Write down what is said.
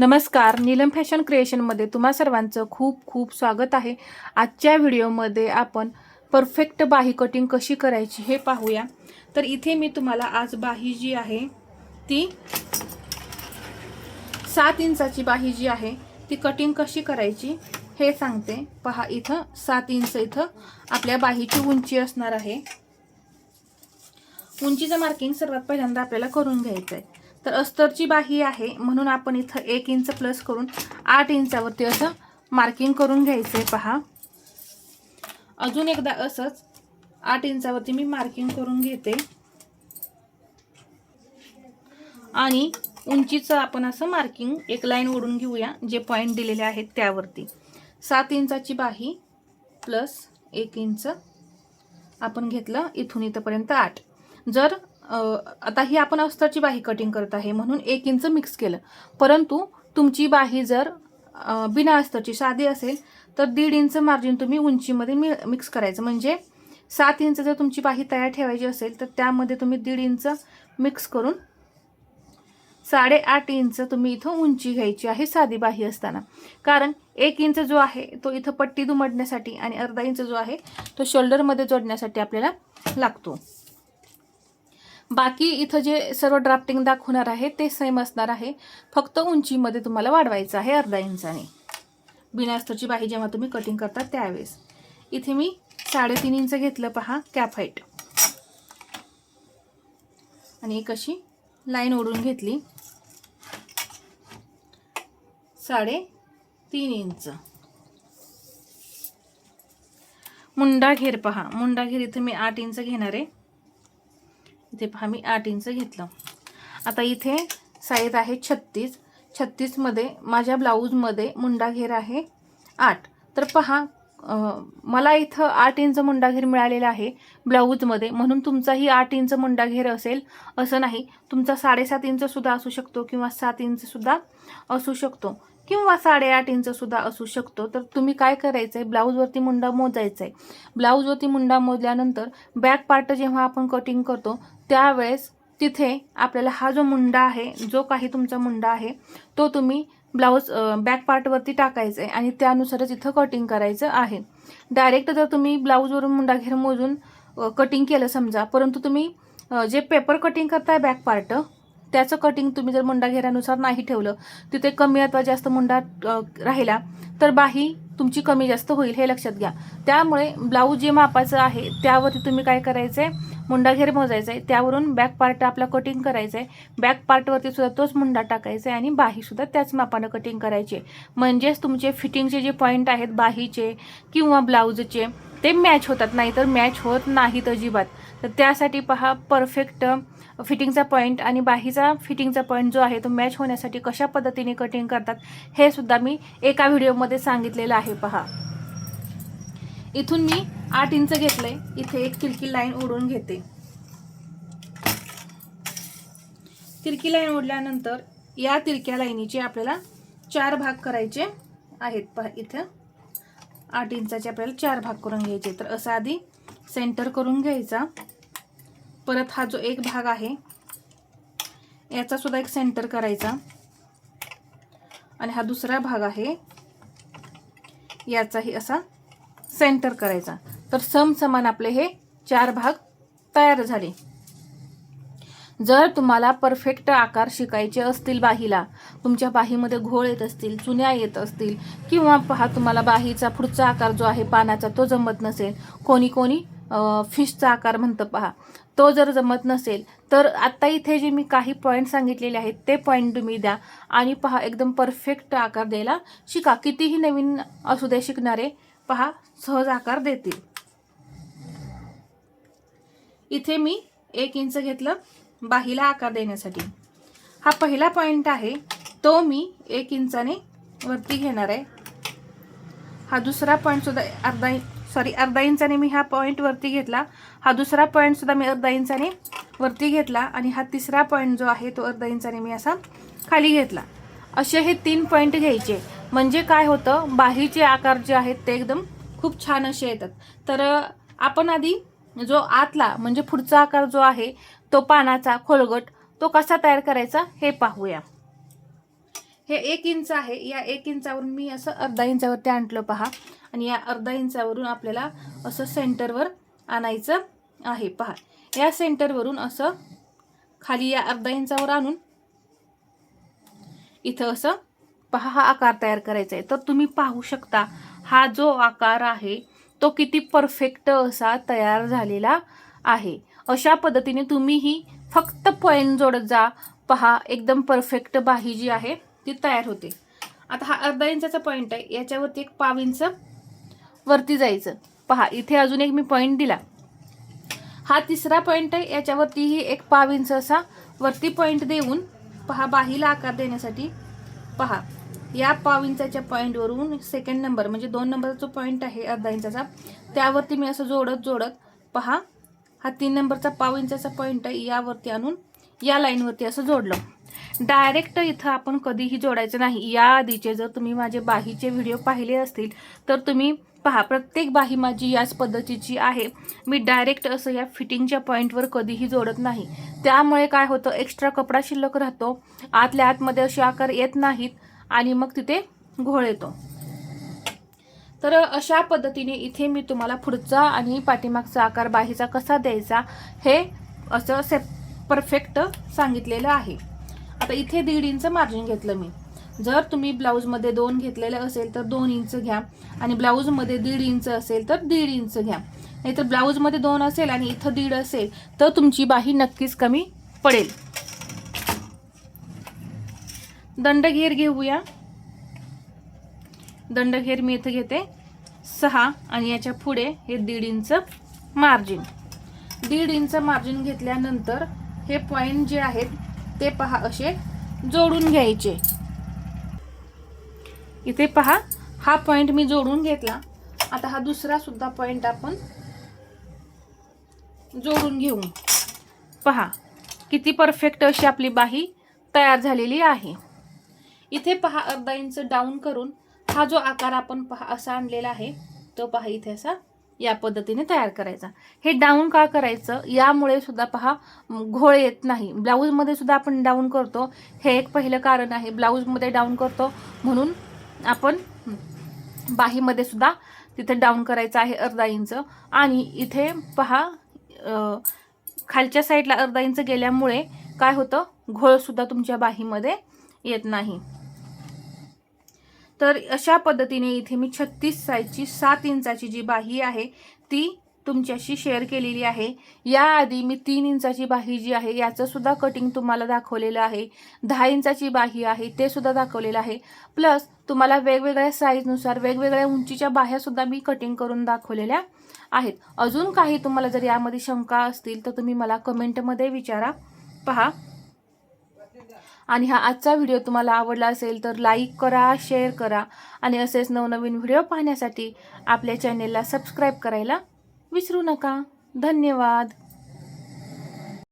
नमस्कार नीलम फॅशन क्रिएशनमध्ये तुम्हा सर्वांचं खूप खूप स्वागत आहे. आजच्या व्हिडिओमध्ये आपण परफेक्ट बाही कटिंग कशी करायची हे पाहूया. तर इथे मी तुम्हाला आज बाही जी आहे ती सात इंचाची बाही जी आहे ती कटिंग कशी करायची हे सांगते. पहा इथं सात इंच इथं आपल्या बाहीची उंची असणार आहे. उंचीचं मार्किंग सर्वात पहिल्यांदा आपल्याला करून घ्यायचं आहे तर अस्तरची बाही आहे. म्हणून आपण इथं एक इंच प्लस करून आठ इंचावरती असं मार्किंग करून घ्यायचं आहे पहा. अजून एकदा असंच आठ इंचावरती मी मार्किंग करून घेते. आणि उंचीचं आपण असं मार्किंग एक लाईन ओढून घेऊया जे पॉईंट दिलेले आहेत त्यावरती. सात इंचाची बाही प्लस एक इंच आपण घेतलं इथून इथंपर्यंत आठ. जर आता ही आपण अस्तरची बाही कटिंग करत आहे म्हणून एक इंच मिक्स केलं. परंतु तुमची बाही जर बिना अस्तरची साधी असेल तर दीड इंच मार्जिन तुम्ही उंचीमध्ये मि मिक्स करायचं. म्हणजे सात इंच जर तुमची बाही तयार ठेवायची असेल तर त्यामध्ये तुम्ही दीड इंच मिक्स करून साडेआठ इंच तुम्ही इथं उंची घ्यायची आहे साधी बाही असताना. कारण एक इंच जो आहे तो इथं पट्टी दुमडण्यासाठी आणि अर्धा इंच जो आहे तो शोल्डरमध्ये जोडण्यासाठी आपल्याला लागतो. बाकी इथं जे सर्व ड्राफ्टिंग दाखवणार आहे ते सेम असणार आहे. फक्त उंचीमध्ये तुम्हाला वाढवायचं आहे अर्धा इंचाने. बिनास्तरची बाही जेव्हा तुम्ही कटिंग करता त्यावेळेस. इथे मी साडेतीन इंच घेतलं पहा कॅप हाईट आणि एक अशी लाईन ओढून घेतली. साडे तीन इंच. मुंडा घेर पहा. मुंडा घेर इथं मी आठ इंच घेणार आहे. इथे पहा मी आठ इंच घेतलं. आता इथे साईज आहे छत्तीस. छत्तीसमध्ये माझ्या ब्लाऊजमध्ये मुंडा घेर आहे आठ. तर पहा मला इथं आठ इंच मुंडाघेर मिळालेला आहे ब्लाऊजमध्ये म्हणून तुमचाही आठ इंच मुंडाघेर असेल असं नाही. तुमचा साडेसात इंचसुद्धा असू शकतो किंवा सात इंचसुद्धा असू शकतो. किंवा साडेआठ इंचसुद्धा असू शकतो. तर तुम्ही काय करायचं आहे ब्लाऊजवरती मुंडा मोजायचा आहे ब्लाऊजवरती मुंडा मोजल्यानंतर बॅक पार्ट जेव्हा आपण कटिंग करतो त्यावेळेस तिथे आपल्याला हा जो मुंडा आहे जो काही तुमचा मुंडा आहे तो तुम्ही ब्लाऊज बॅक पार्टवरती टाकायचं आहे आणि त्यानुसारच इथं कटिंग करायचं आहे. डायरेक्ट जर तुम्ही ब्लाऊजवरून मुंडा घेर मोजून कटिंग केलं समजा परंतु तुम्ही जे पेपर कटिंग करताय बॅक पार्ट त्याचं कटिंग तुम्ही जर मुंडा घेऱ्यानुसार नाही ठेवलं तिथे कमी अथवा जास्त मुंडा राहिला तर बाही तुमची कमी जास्त होईल हे लक्षात घ्या. त्यामुळे ब्लाऊज जे मापाचं आहे त्यावरती तुम्ही काय करायचं मुंडाघेर मोजायचा आहे त्यावरून बॅक पार्ट आपला कटिंग करायचं आहे बॅक पार्टवरती सुद्धा तोच मुंडा टाकायचा आहे आणि बाहीसुद्धा त्याच मापानं कटिंग करायचे म्हणजेच तुमचे फिटिंगचे जे पॉईंट आहेत बाहीचे किंवा ब्लाऊजचे ते मॅच होतात. नाही तर मॅच होत नाहीत अजिबात. तर त्यासाठी पहा परफेक्ट फिटिंगचा पॉईंट आणि बाहीचा फिटिंगचा पॉईंट जो आहे तो मॅच होण्यासाठी कशा पद्धतीने कटिंग करतात हे सुद्धा मी एका व्हिडिओमध्ये सांगितलेलं आहे पहा. इथून मी आठ इंच घेतलंय. इथे एक तिरकी लाईन ओढून घेते. तिरकी लाईन ओढल्यानंतर या तिरक्या लाईनीचे आपल्याला चार भाग करायचे आहेत. पहा इथं आठ इंचाचे आपल्याला चार भाग करून घ्यायचे. तर असा आधी सेंटर करून घ्यायचा. परत हा जो एक भाग आहे याचा सुद्धा एक सेंटर करायचा. आणि हा दुसरा भाग आहे याचाही असा सेंटर करायचा. तर समसमान आपले हे चार भाग तयार झाले. जर तुम्हाला परफेक्ट आकार शिकायचे असतील बाहीला तुमच्या बाहीमध्ये घोळ येत असतील चुन्या येत असतील किंवा पहा तुम्हाला बाहीचा पुढचा आकार जो आहे पानाचा तो जमत नसेल कोणी कोणी फिशचा आकार म्हणतं पहा. तो जर जमत नसेल तर आत्ता इथे जे मी काही पॉईंट सांगितलेले आहेत ते पॉईंट तुम्ही द्या आणि पहा एकदम परफेक्ट आकार द्यायला शिका. कितीही नवीन असू दे शिकणारे पहा सहज आकार देतील. इथे मी एक इंच घेतलं बाहीला आकार देण्यासाठी. हा पहिला पॉईंट आहे तो मी एक इंचाने वरती घेणार आहे. हा दुसरा पॉईंटसुद्धा अर्धा सॉरी अर्धा इंचाने मी हा पॉईंट वरती घेतला. हा दुसरा पॉईंटसुद्धा मी अर्धा इंचाने वरती घेतला आणि हा तिसरा पॉईंट जो आहे तो अर्धा इंचाने मी असा खाली घेतला. असे हे तीन पॉईंट घ्यायचे. म्हणजे काय होतं बाहीचे आकार जे आहेत ते एकदम खूप छान असे येतात. तर आपण आधी जो आतला म्हणजे पुढचा आकार जो आहे तो पानाचा खोलगट तो कसा तयार करायचा हे पाहूया. हे एक इंच आहे. या एक इंचावरून मी असं अर्धा इंचावरती आणलं पहा. आणि या अर्धा इंचावरून आपल्याला असं सेंटरवर आणायचं आहे. पहा. या सेंटरवरून असं खाली या अर्धा इंचावर आणून इथं असं पहा हा आकार तयार करायचा आहे. तर तुम्ही पाहू शकता हा जो आकार आहे तो किती परफेक्ट असा तयार झालेला आहे. अशा पद्धतीने तुम्हीही फक्त पॉईंट जोडत जा. पहा एकदम परफेक्ट बाही जी आहे ती तयार होते. आता हा अर्धा इंचाचा पॉईंट आहे. याच्यावरती एक पाव इंच वरती जायचं. पहा इथे अजून एक मी पॉईंट दिला. हा तिसरा पॉईंट आहे. याच्यावरतीही एक पाव इंच असा वरती पॉईंट देऊन पहा बाहीला आकार देण्यासाठी. पहा या पाव इंचाच्या पॉईंटवरून सेकंड नंबर म्हणजे दोन नंबरचा जो पॉईंट आहे अर्धा इंचाचा त्यावरती मी असं जोडत जोडत पहा हा तीन नंबरचा पाव इंचाचा पॉईंट आहे यावरती आणून या लाईनवरती असं जोडलं. डायरेक्ट इथं आपण कधीही जोडायचं नाही. या आधीचे जर तुम्ही माझे बाहीचे व्हिडिओ पाहिले असतील तर तुम्ही पहा प्रत्येक बाही माझी याच पद्धतीची आहे. मी डायरेक्ट असं या फिटिंगच्या पॉईंटवर कधीही जोडत नाही. त्यामुळे काय होतं एक्स्ट्रा कपडा शिल्लक राहतो. आतल्या आतमध्ये असे आकार येत नाहीत. आणि मग तिथे घोळ येतो. तर अशा पद्धतीने इथे मी तुम्हाला पुढचा आणि पाठीमागचा आकार बाहीचा कसा द्यायचा हे असं से परफेक्ट सांगितलेलं आहे. आता इथे दीड इंच मार्जिन घेतलं मी. जर तुम्ही ब्लाऊजमध्ये दोन घेतलेलं असेल तर दोन इंच घ्या आणि ब्लाऊजमध्ये दीड इंच असेल तर दीड इंच घ्या. नाहीतर ब्लाऊजमध्ये दोन असेल आणि इथं दीड असेल तर तुमची बाही नक्कीच कमी पडेल. दंडघेर घेऊया. दंडघेर मी इथं घेते. सहा आणि याच्यापुढे हे दीड इंच मार्जिन दीड इंच मार्जिन घेतल्यानंतर हे पॉईंट जे आहेत ते पहा असे जोडून घ्यायचे. इथे पहा हा पॉईंट मी जोडून घेतला. आता हा दुसरा सुद्धा पॉईंट आपण जोडून घेऊ. पहा किती परफेक्ट अशी आपली बाही तयार झालेली आहे. इथे पहा अर्धा इंच डाऊन करून हा जो आकार आपण पहा असा आणलेला आहे तो पहा इथे असा या पद्धतीने तयार करायचा. हे डाऊन का करायचं? यामुळे सुद्धा पहा घोळ येत नाही. ब्लाऊजमध्ये सुद्धा आपण डाऊन करतो. हे एक पहिलं कारण आहे ब्लाऊजमध्ये डाऊन करतो. म्हणून आपण बाहीमध्ये सुद्धा तिथे डाऊन करायचं आहे अर्धा इंच आणि इथे पहा खालच्या साईडला अर्धा इंच गेल्यामुळे काय होतं? घोळसुद्धा तुमच्या बाहीमध्ये येत नाही. तर अशा पद्धतीने इथे मी छत्तीस साईजची सात इंचाची जी बाही आहे ती तुमच्याशी शेअर केलेली आहे. याआधी मी तीन इंचाची बाही जी आहे याचंसुद्धा कटिंग तुम्हाला दाखवलेलं आहे. दहा इंचाची बाही आहे ते सुद्धा दाखवलेलं आहे. प्लस तुम्हाला वेगवेगळ्या साईजनुसार वेगवेगळ्या उंचीच्या बाह्यासुद्धा मी कटिंग करून दाखवलेल्या आहेत. अजून काही तुम्हाला जर यामध्ये शंका असतील तर तुम्ही मला कमेंटमध्ये विचारा. पहा. आणि हा आजचा व्हिडिओ तुम्हाला आवडला असेल तर लाईक करा शेअर करा आणि असेच नवनवीन व्हिडिओ पाहण्यासाठी आपल्या चॅनेलला सबस्क्राईब करायला विसरू नका. धन्यवाद.